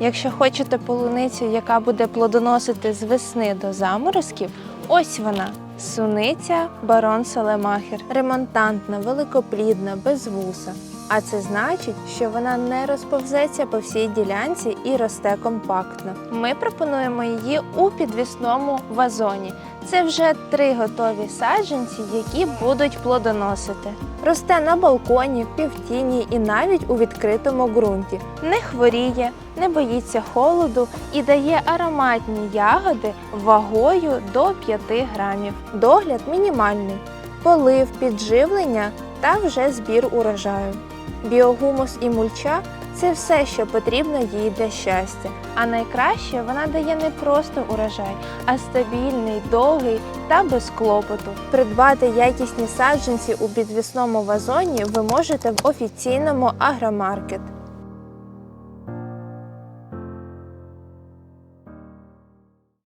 Якщо хочете полуницю, яка буде плодоносити з весни до заморозків, ось вона. Суниця барон Салемахер. Ремонтантна, великоплідна, без вуса. А це значить, що вона не розповзеться по всій ділянці і росте компактно. Ми пропонуємо її у підвісному вазоні. Це вже три готові саджанці, які будуть плодоносити. Росте на балконі, півтіні і навіть у відкритому ґрунті. Не хворіє, не боїться холоду і дає ароматні ягоди вагою до 5 грамів. Догляд мінімальний, полив, підживлення та вже збір урожаю. Біогумус і мульча це все, що потрібно їй для щастя. А найкраще вона дає не просто урожай, а стабільний, довгий та без клопоту. Придбати якісні саджанці у підвісному вазоні ви можете в офіційному агромаркет.